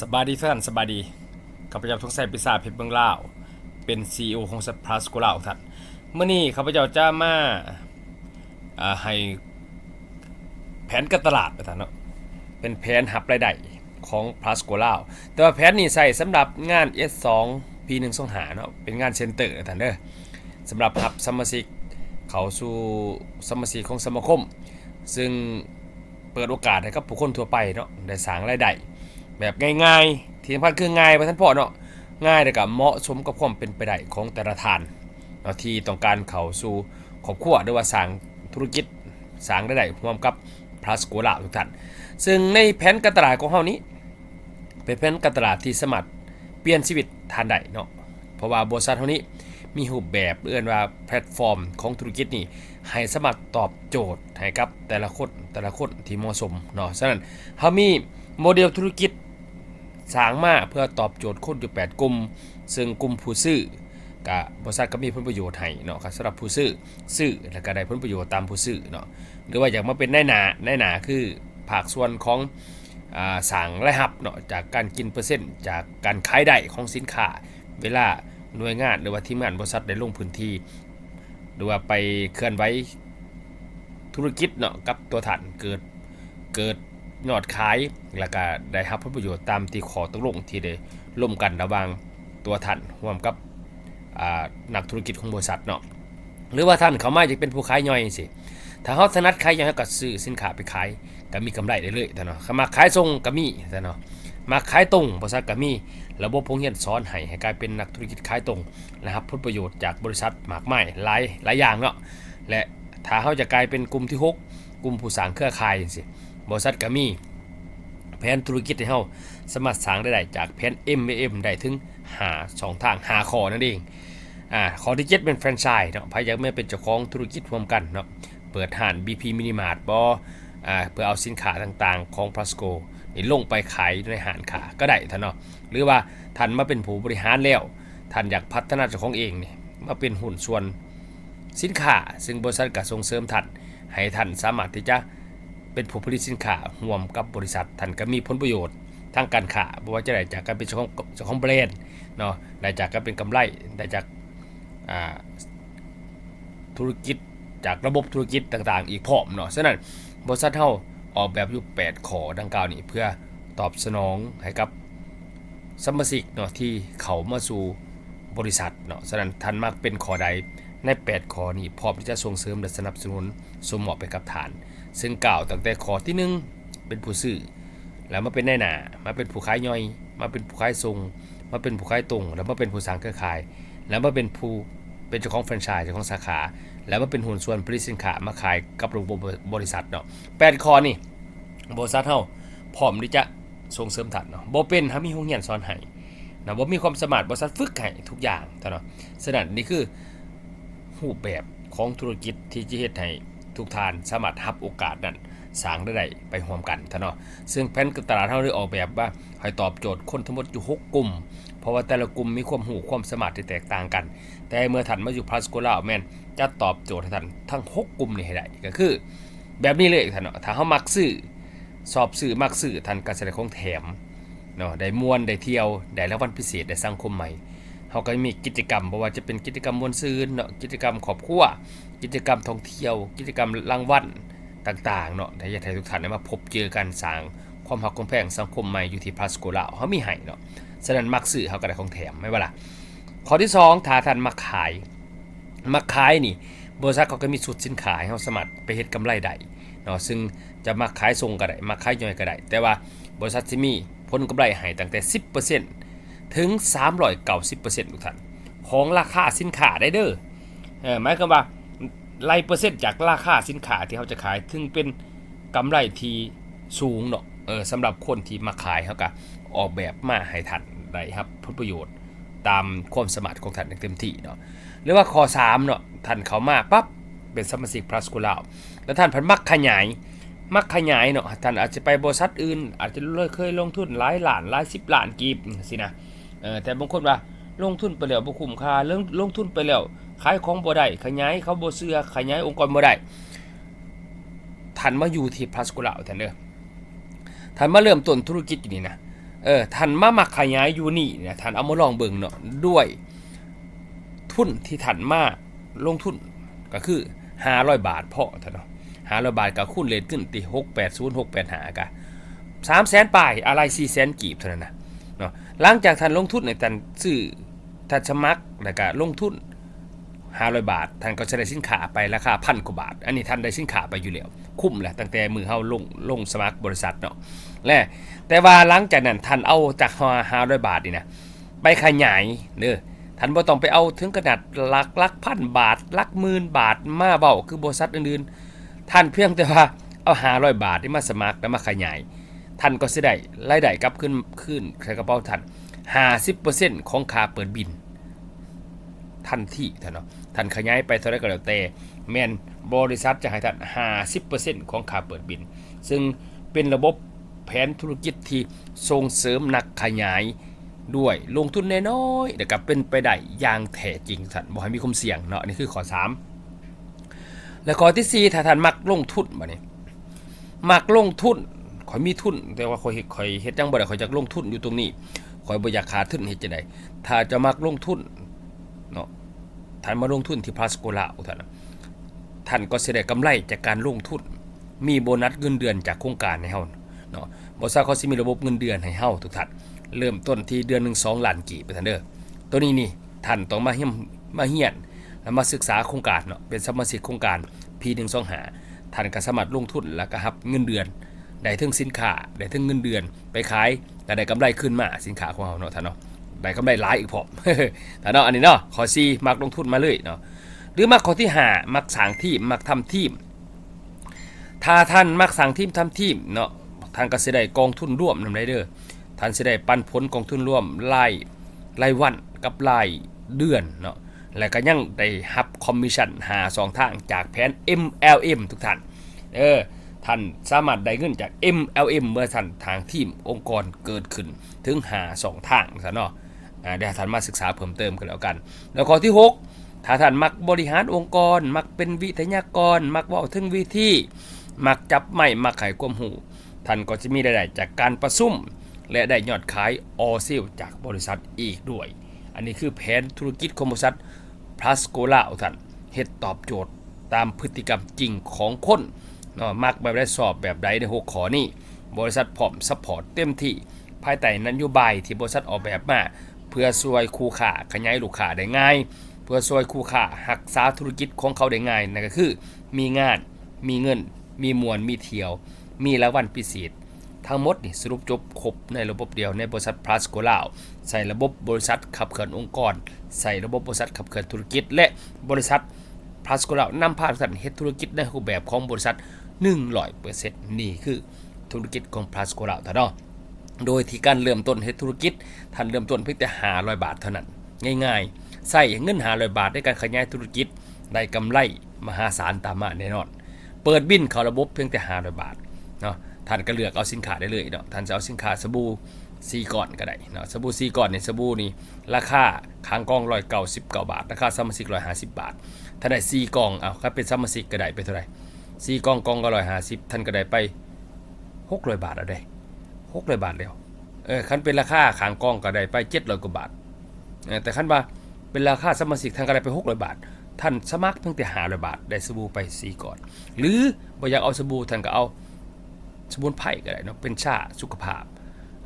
สบายดีท่านสบายดีข้าพเจ้าทงใส่ปีศาจเพชรเมืองล่าว เป็น CEO ของสัพพลัสกุลาวท่านเมื่อนี้ข้าพเจ้าจะมาให้แผนการตลาดนะท่านเนาะเป็นแผนหับรายได้ของพลัสกุลาว แต่ว่าแผนนี้ใส่สำหรับงาน S2 P1 สองหาเนาะเป็นงานเซ็นเตอร์ท่านเด้อสำหรับหับสมาชิกเขาสู่สมาชิกของสมาคม ซึ่งเปิดโอกาสให้กับผู้คนทั่วไปเนาะได้สร้างรายได้ แบบง่ายๆ ที่สำคัญคือง่ายไปท่านพ่อเนาะง่ายแต่กับเหมาะสมกับความเป็นไปได้ของแต่ละทานเนาะที่ต้องการเข้าสู่ครอบครัวหรือว่าสร้างธุรกิจสร้างได้ได้ร่วมกับพลัสโกลาทุกท่านซึ่งในแผนการตลาดของเฮานี้ เป็นแผนการตลาดที่สามารเปลี่ยนชีวิตทานได้เนาะเพราะว่าบริษัทเฮานี้มีรูปแบบเอื้อนว่าแพลตฟอร์มของธุรกิจนี่ให้สามารตอบโจทย์ให้กับแต่ละคนแต่ละคนที่เหมาะสมเนาะฉะนั้นเฮามีโมเดลธุรกิจ สร้างมาเพื่อตอบโจทย์คนอยู่ 8 กลุ่ม ซึ่งกลุ่มผู้ซื้อกับบริษัทก็มีผลประโยชน์ให้เนาะครับสำหรับผู้ซื้อซื้อแล้วก็ได้ผลประโยชน์ตามผู้ซื้อเนาะหรือว่าอยากมาเป็นนายหนาในายหนาคือภาคส่วนของอ่าสั่งและหับเนาะจากการกินเปอร์เซ็นต์จากการขายได้ของสินค้า เวลาหน่วยงานหรือว่าทีมงานบริษัทได้ลงพื้นที่ หรือว่าไปเคลื่อนไหวธุรกิจเนาะกับตัวฐานเกิดเกิด ยอดขายแล้วก็ได้รับผลประโยชน์ตามที่ขอตกลงที่ได้ร่วมกันระหว่างตัวท่านร่วมกับนักธุรกิจของบริษัทเนาะหรือว่าท่านเขามาอยากเป็นผู้ขายย่อยสิถ้าเขาถนัดขายย่อยก็ซื้อสินค้าไปขายก็มีกำไรได้เลยแต่เนาะเขามาขายส่งก็มีแต่เนาะมาขายตรงบริษัทก็มีระบบพงเฮียนสอนให้ให้กลายเป็นนักธุรกิจขายตรงนะครับผลประโยชน์จากบริษัทมากมายหลายหลายอย่างเนาะและถ้าเขาจะกลายเป็นกลุ่มที่หกกลุ่มผู้สร้างเครือข่ายสิ บริษัทก็มีแผนธุรกิจให้เฮาสามารถสร้างได้จากแผน MMM ได้ถึงหาสองทางหาข้อนั่นเองอ่าข้อที่7เป็นแฟรนไชส์เนาะพายอยากไม่เป็นเจ้าของธุรกิจร่วมกันเนาะเปิดห้าน BP Mini Mart บ่อ่าเพื่อเอาสินค้าต่างๆของ Plasco นี่ลงไปขายในห้านขาก็ได้ท่านเนาะหรือว่าท่านมาเป็นผู้บริหารแล้วท่านอยากพัฒนาเจ้าของเองนี่มาเป็นหุ้นส่วนสินค้า ซึ่งบริษัทก็ส่งเสริมท่านให้ท่านสามารถที่จะ เป็นผู้ผลิตสินค้าร่วมกับบริษัทท่านก็มีผลประโยชน์ทางการค้าบ่ว่าจะได้จากการเป็นเจ้าของเจ้าของแบรนด์เนาะได้จากการเป็นกำไรได้จากาธุรกิจจากระบบธุรกิจต่างๆ อีกพร้อมเนาะฉะนั้นบริษัทเฮาออกแบบอยู่8ขอดังกล่าวนี้เพื่อตอบสนองให้กับสมาชิกเนาะที่เขามาสู่บริษัทเนาะฉะนั้นท่านมักเป็นข้อใดใน 8 ขอนี้พร้อมที่จะส่งเสริมและสนับสนุนสมเหมาะไปกับฐาน ซึ่งกล่าวตั้งแต่ข้อที่หนึ่งเป็นผู้ซื้อแล้วมาเป็นนายหนามาเป็นผู้ขายย่อย มาเป็นผู้ขายทรง มาเป็นผู้ขายตรง แล้วมาเป็นผู้สร้างเครือข่าย แล้วมาเป็นผู้เป็นเจ้าของแฟรนไชส์เจ้าของสาขา แล้วมาเป็นหุ้นส่วนผลิตสินค้ามาขายกับระบบบริษัทเนาะแปดข้อนี่บริษัทเฮาพร้อมที่จะส่งเสริมทันเนาะบ่เป็นถ้ามีโรงเรียนสอนให้นะบ่มีความสามารถบริษัทฝึกให้ทุกอย่างเนาะฉะนั้นนี่คือรูปแบบของธุรกิจที่จะเฮ็ดให้ ทุกทานสามารถรับโอกาสนั้นสร้างได้ไปร่วมกันท่านเนาะซึ่งแผนกตลาดเราได้ออกแบบว่าให้ตอบโจทย์คนทั้งหมดอยู่ 6 กลุ่ม เพราะว่าแต่ละกลุ่มมีความหูความสามารถที่แตกต่างกัน แต่เมื่อท่านมาอยู่พลัสโกล่าแมนจะตอบโจทย์ท่านทั้ง 6 กลุ่มนี้ให้ได้ก็คือ แบบนี้เลยท่านเนาะถ้าเฮามักซื้อสอบซื้อมักซื้อท่านก็จะได้ของแถมเนาะได้มวนได้เที่ยวได้รางวัลพิเศษได้สังคมใหม่ เขาก็มีกิจกรรมบ่ว่าจะเป็นกิจกรรมมวนซืนเนาะกิจกรรมครอบครัวกิจกรรมท่องเที่ยว กิจกรรมรางวัลต่างๆเนาะที่จะให้ทุกท่านได้มาพบเจอกันสร้างความหักความแพงสังคมใหม่อยู่ที่พาสโกลาเขามีให้เนาะฉะนั้นมักซื้อเขาก็ได้ของแถมไม่ว่าล่ะข้อที่2ถ้าท่านมาขายมาขายนี่บริษัทเขาก็มีสุดสินค้าให้เขาสามารไปเฮ็ดกำไรได้เนาะซึ่งจะมาขายส่งก็ได้มาขายย่อยก็ได้แต่ว่าบริษัทสิมีผลกำไรให้ตั้งแต่ 10% ถึง 390%ทุกท่านของราคาสินค้าได้เด้อเออหมายความว่าไล่เปอร์เซ็นต์จากราคาสินค้าที่เขาจะขายถึงเป็นกำไรที่สูงเนาะเออสำหรับคนที่มาขายเขาก็ออกแบบมาให้ท่านได้ครับผลประโยชน์ตามความสามารของท่านอย่างเต็มที่เนาะหรือว่าข้อ3เนาะท่านเขามาปั๊บเป็นสมาชิกพลัสกูลาวแล้วท่านพันมักขยายมักขยายเนาะท่านอาจจะไปบริษัทอื่น อาจจะเลยเคยลงทุนหลายล้านหลายสิบล้านกีบสินะ เออแต่บางคนว่าลงทุนไปแล้วบ่คุ้มค่าเรื่องลงทุนไปแล้วขายของบ่ได้ขยายเขาบ่เชื่อขยายองค์กรบ่ได้ท่านมาอยู่ที่พลัสกุลาท่านเด้อท่านมาเริ่มต้นธุรกิจอยู่นี่นะเออท่านมามักขยายอยู่นี่เนี่ยท่านเอามาลองเบิ่งเนาะด้วยทุนที่ท่านมาลงทุนก็คือ 500 บาทพอท่านเนาะ500 บาทก็คูณเลทขึ้นติ680685กะ3แสนปลายอะไร4แสนกีบเท่านั้นนะ เนาะหลังจากท่านลงทุนในท่านซื้อท่านสมัครแล้วก็ลงทุน500บาท ท่านก็จะได้สินค้าไปราคาพันกว่าบาท อันนี้ท่านได้สินค้าไปอยู่แล้ว คุ้มแหละตั้งแต่มือเฮาลงลงสมัครบริษัทเนาะและแต่ว่าหลังจากนั้นท่านเอาจาก500บาทนี่นะไปขยายเด้อท่านบ่ต้องไปเอาถึงขนาดหลักลักพันบาทหลักหมื่นบาทมาเบาคือบริษัทอื่นๆ ท่านเพียงแต่ว่าเอา500บาทที่มาสมัครแล้วมาขยาย ท่านก็สิได้รายได้กลับขึ้นขึ้นใส่กระเป๋าท่าน50%ของค่าเปิดบินทันที่ท่านเนาะท่านขยายไปเท่าไรก็แล้วแต่แมนบริษัทจะให้ท่าน50%ของค่าเปิดบิน ซึ่งเป็นระบบแผนธุรกิจที่ส่งเสริมนักขยายด้วยลงทุนน้อยๆแต่กับเป็นไปได้อย่างแท้จริงท่านบ่ให้มีความเสี่ยงเนาะนี่คือข้อ 3 แล้วข้อที่ 4 ถ้าท่านมักลงทุนบ่นี่ยมักลงทุน ข่อยมีทุน แต่ว่าข่อยเฮ็ดข่อยเฮ็ดจังบ่ได้ข่อยอยากลงทุนอยู่ตรงนี้ข่อยบ่อยากขาดทุนเฮ็ดจังได๋ถ้าจะมักลงทุนเนาะท่านมาลงทุนที่พลาสโกลาท่านน่ะท่านก็สิได้กำไรจากการลงทุน มีโบนัสเงินเดือนจากโครงการให้เฮาเนาะบริษัทเขาสิมีระบบเงินเดือนให้เฮาทุกท่านเริ่มต้นที่เดือนหนึง2ล้านกีบไปท่านเด้อตัวนี้นี่ท่านต้องมาเฮียมมาเฮียนแล้วมาศึกษาโครงการเนาะเป็นสมาชิกโครงการ P125 ท่านก็สามารถลงทุนแล้วก็รับเงินเดือน ได้ถึงสินค้าได้ถึงเงินเดือน ไปขายแต่ได้กำไรขึ้นมาสินค้าของเราเนาะท่านเนาะได้กำไรหลายอีกพร้อมแต่เนาะอันนี้เนาะข้อ4มักลงทุนมาเลยเนาะหรือมักข้อที่5มักสร้างทีมมักทำทีมถ้าท่านมักสร้างทีมทำทีมเนาะท่านก็สิได้กองทุนร่วมนำได้เด้อท่านสิได้ปันผลกองทุนร่วมรายรายวันกับรายเดือนเนาะและก็ยังได้รับคอมมิชชั่นหาสองทางจากแผน MLM ทุกท่าน เออ ท่านสามารถได้เงินจาก MLM เมื่อท่านทางทีมองค์กรเกิดขึ้นถึงหาสองทางซะเนาะเดี๋ยวท่านมาศึกษาเพิ่มเติมกันแล้วกัน แล้วข้อที่ 6 ถ้าท่านมักบริหารองค์กร มักเป็นวิทยากร มักว่าถึงวิธีมักจับไม่มักไขความหูท่านก็จะมีรายได้จากการประซุ่ม และได้ยอดขายออซิลจากบริษัทอีกด้วย อันนี้คือแผนธุรกิจของบริษัทพลัสโกลาท่านเฮ็ดตอบโจทย์ตามพฤติกรรมจริงของคน เนาะมักแบบได้สอบแบบใดในหกขอนี้บริษัทพร้อมซัพพอร์ตเต็มที่ภายใต้นโยบายที่บริษัทออกแบบมา เพื่อช่วยคู่ค้าขยายลูกค้าได้ง่าย เพื่อช่วยคู่ค้าหักษาธุรกิจของเขาได้ง่ายนั่นก็คือ มีงาน มีเงิน มีมวลมีเที่ยว มีรางวัลพิเศษทั้งหมดนี่สรุปจบครบในระบบเดียวในบริษัทพลัสโกลาวใส่ระบบบริษัทขับเคลื่อนองค์กร ใส่ระบบบริษัทขับเคลื่อนธุรกิจ และบริษัทพลัสโกลาวนำพาทุกท่านเฮ็ดธุรกิจในรูปแบบของบริษัท 100%นี่คือธุรกิจของพลัสโกลาวท่านเนาะโดยที่การเริ่มต้นเฮ็ดธุรกิจท่านเริ่มต้นเพียงแต่500บาทเท่านั้น ง่ายๆใส่เงิน500บาทในการขยายธุรกิจได้กำไรมหาศาลตามมาแน่นอน เปิดบินเข้าระบบเพียงแต่500บาทเนาะท่านก็เลือกเอาสินค้าได้เลยเนาะท่านจะเอาสินค้าสบู่ซีก่อนก็ได้เนาะสบู่ซีก่อนเนี่ยสบู่นี่ราคาค้างกอง199บเก้าบาท ราคาสมาชิก150บบาท ถ้าได้ซีกล่องเอาถ้าเป็นสมาชิกก็ได้ไปเท่าไหร่ ซีกล่องก็ล่องก็150ท่านก็ได้ไป600บาทเอาได้หกร้อยบาทแล้วเออคันเป็นราคาขางกองก็ได้ไปเจ็ดร้อยกว่าบาทแต่คันว่าเป็นราคาสมาชิกท่านก็ได้ไปหกร้อยบาท ท่านสมัครเพียงแต่ห้าร้อยบาทได้สบู่ไปสี่ก่อน หรือบ่อยากเอาสบู่ท่านก็เอาสมุนไพรก็ได้เนาะเป็นชาสุขภาพ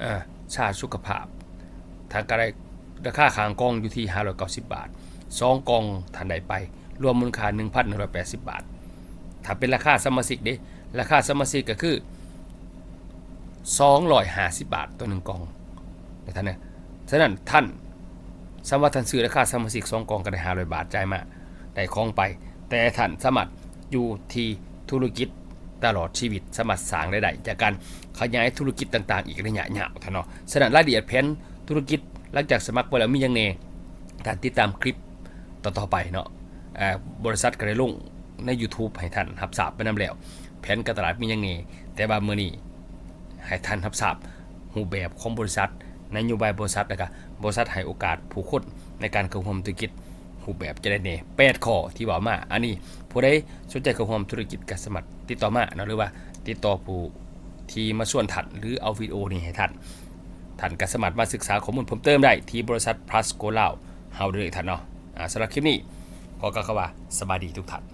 เออชาสุขภาพท่านก็ได้ราคาขางกองอยู่ที่ห้าร้อยเก้าสิบบาทสองกองท่านได้ไป รวมมูลค่าหนึ่งพันหนึ่งร้อยแปดสิบบาท ถ้าเป็นราคาสมาชิกเด้ราคาสมาชิกก็คือ250บาทต่อหนึ่งกล่องนะท่านเนี่ยฉะนั้นท่านสามารถท่านซื้อราคาสมาชิก2กล่องก็ได้500บาทจ่ายมาได้ของไป แต่ท่านสามารถอยู่ที่ธุรกิจตลอดชีวิตสามารถสร้างได้จากการขยายธุรกิจต่างๆ อีกระยะยาวท่านเนาะฉะนั้นรายละเอียดแผนธุรกิจหลังจากสมัครไปแล้วมียังเนท่านติดตามคลิปต่อๆไปเนาะบริษัทก็ได้ลง ใน YouTube ให้ท่านรับทราบไปนํแล้ว แผนการตลาดมีอยังเนแต่ว่ามื้อนี้ให้ท่านรับทราบรูปแบบของบริษัทนโยบายบริษัทนะครับบริษัทให้โอกาสผู้คนในการเข้าร่วมธุรกิจรูปแบบจะได้แน่แปดข้อที่ว่ามา อันนี้ผู้ใดสนใจเข้าร่วมธุรกิจก็สมัครติดต่อมาเนาะหรือว่าติดต่อผู้ที่มาส่วนท่านหรือเอาวิดีโอนี้ให้ท่านท่านก็สามารมาศึกษาข้อมูลเพิ่มเติมได้ที่บริษัท Plus Go ลาวเฮาเด้อท่านเนาะสำหรับคลิปนี้ขอกล่าวว่าสบายดีทุกท่าน